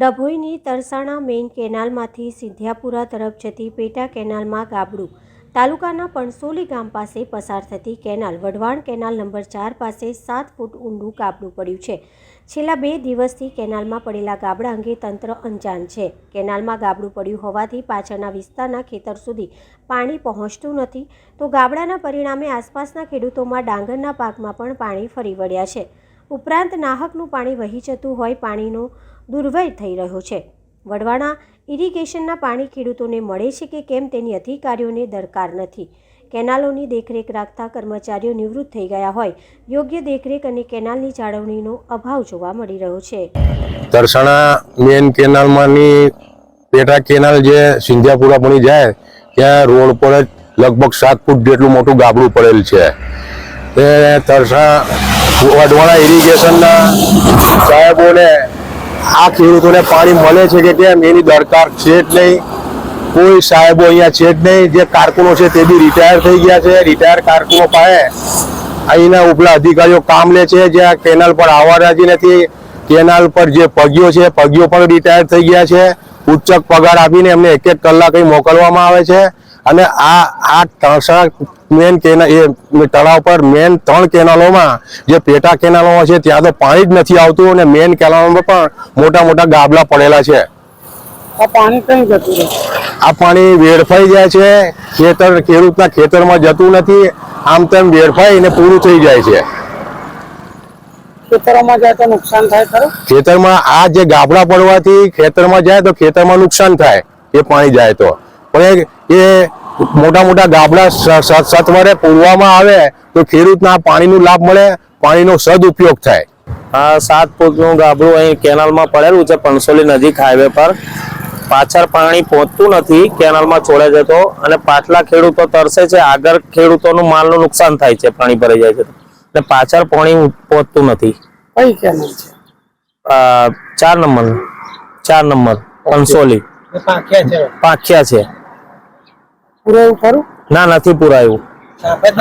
ડભોઈની તરસાણા main કેનાલમાંથી સિંધ્યાપુરા તરફ જતી પેટા કેનાલમાં ગાબડું. તાલુકાના પણસોલી ગામ પાસે પસાર થતી કેનાલ વઢવાણ કેનાલ નંબર ચાર પાસે સાત ફૂટ ઊંડું ગાબડું પડ્યું છે. છેલ્લા બે દિવસથી કેનાલમાં પડેલા ગાબડા અંગે તંત્ર અંજાન છે. કેનાલમાં ગાબડું પડ્યું હોવાથી પાછળના વિસ્તારના ખેતર સુધી પાણી પહોંચતું નથી. તો ગાબડાના પરિણામે આસપાસના ખેડૂતોમાં ડાંગરના પાકમાં પણ પાણી ફરી વળ્યા છે. ઉપરાંત નાહકનું પાણી વહી જતું હોય પાણીનો દુર્વ્યય થઈ રહ્યો છે. વડવાણા ઇરિગેશનના પાણી ખેડૂતોને મળે છે કે કેમ તેની અધિકારીઓને દરકાર નથી. કેનાલોની દેખરેખ રાખતા કર્મચારીઓ નિવૃત્ત થઈ ગયા હોય. યોગ્ય દેખરેખ અને કેનાલની જાળવણીનો અભાવ જોવા મળી રહ્યો છે. તરસાણા મેન કેનાલમાંની પેટા કેનાલ જે સિંધિયાપુરા પણી જાય, ત્યાં રોડ પર જ લગભગ સાત ફૂટ જેટલું મોટું ગાબડું પડેલ છે. તે તરસા વડવાણા ઇરિગેશનના સાહેબોને આ ખેડૂતોને પાણી મળે છે કે કેમ એની દરકાર છે જ નહીં. કોઈ સાહેબો અહીંયા છે જ નહીં. જે કારકુનો છે તે બી રિટાયર થઈ ગયા છે. રિટાયર કારકુનો પાસે અહીંના ઉપલા અધિકારીઓ કામ લે છે. જે આ કેનાલ પર આવવા રાજી નથી. કેનાલ પર જે પગીઓ છે, પગીઓ પણ રિટાયર થઈ ગયા છે. ઉચ્ચક પગાર આપીને એમને એક એક કલાક મોકલવામાં આવે છે. અને આ આ મેન કેનાલ એ તળાવ પર મેન ત્રણ કેનાલોમાં જે પેટા કેનાલો છે ત્યાં તો પાણી જ નથી આવતું અને મેન કેનાલોમાં પણ મોટા મોટા ગાબલા પડેલા છે. આ પાણી કઈ જતું આ પાણી વેડફાઈ જાય છે ખેતર ખેડૂતના ખેતરમાં જતું નથી આમ તેમ વેડફાઈને પૂરું થઈ જાય છે. ખેતરોમાં જાય તો નુકસાન થાય ખરું? ખેતરમાં આ જે ગાબડા પડવાથી ખેતરમાં જાય તો ખેતરમાં નુકસાન થાય એ પાણી જાય તો. પણ એ મોટા મોટા ગાબડા સત્વરે પૂરવામાં આવે તો ખેડૂતના પાણીનો લાભ મળે પાણીનો સદઉપયોગ થાય. આ સાત ફૂટનું ગાબડું અહીં કેનાલમાં પડેલું છે પંસોલી નજીક હાઈવે પર. પાછળ પાણી પહોંચતું નથી કેનાલમાં છોડે છે તો અને પાછલા ખેડૂતો તરસે છે આગળ ખેડૂતોનું માલનું નુકસાન થાય છે પાણી ભરાઈ જાય છે અને પાછળ પાણી પહોંચતું નથી. કઈ કેનાલ છે? આ ચાર નંબર ચાર નંબર પંસોલી પાંખ્યા છે. પૂરેવું ખરું? ના નથી પુરાયું.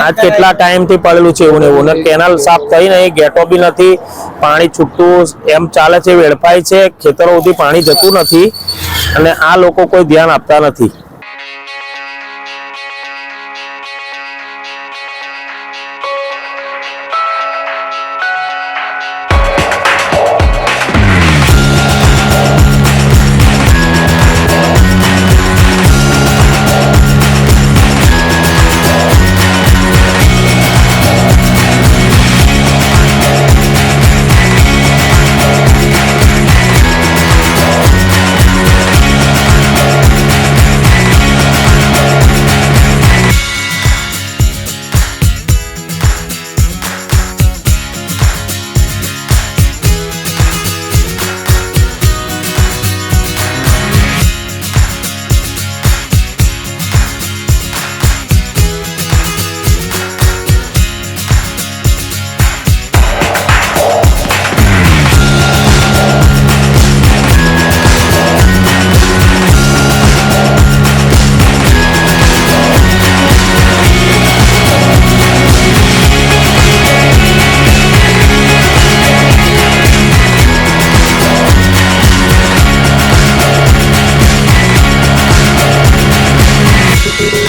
આ કેટલા ટાઈમથી પડેલું છે એવું ને એવું. ને કેનાલ સાફ થઈ નહીં ગેટો બી નથી પાણી છૂટતું એમ ચાલે છે વેડફાય છે ખેતરો સુધી પાણી જતું નથી. અને આ લોકો કોઈ ધ્યાન આપતા નથી.